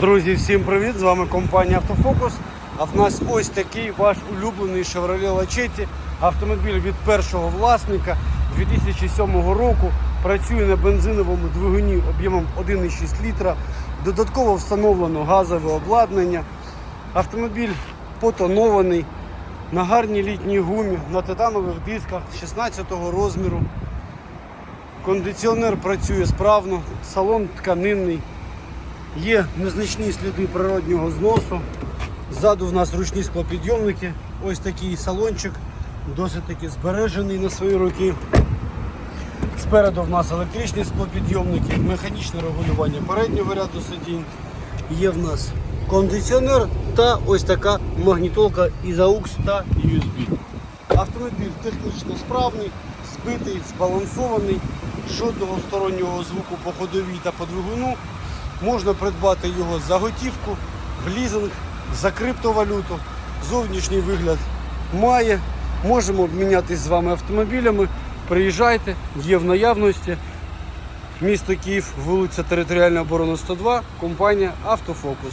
Друзі, всім привіт! З вами компанія Автофокус. А в нас ось такий ваш улюблений Chevrolet Lachetti. Автомобіль від першого власника 2007 року. Працює на бензиновому двигуні об'ємом 1,6 літра. Додатково встановлено газове обладнання. Автомобіль потонований на гарній літній гумі, на титанових дисках 16 розміру. Кондиціонер працює справно, салон тканинний. Є незначні сліди природнього зносу. Ззаду в нас ручні склопідйомники. Ось такий салончик, досить таки збережений на свої роки. Спереду в нас електричні склопідйомники, механічне регулювання переднього ряду сидінь. Є в нас кондиціонер та ось така магнітолка із AUX та USB. Автомобіль технічно справний, збитий, збалансований, жодного стороннього звуку по ходовій та по двигуну. Можна придбати його за готівку, в лізинг, за криптовалюту. Зовнішній вигляд має. Можемо обмінятися з вами автомобілями. Приїжджайте, є в наявності. Місто Київ, вулиця Територіальна оборона 102, компанія Автофокус.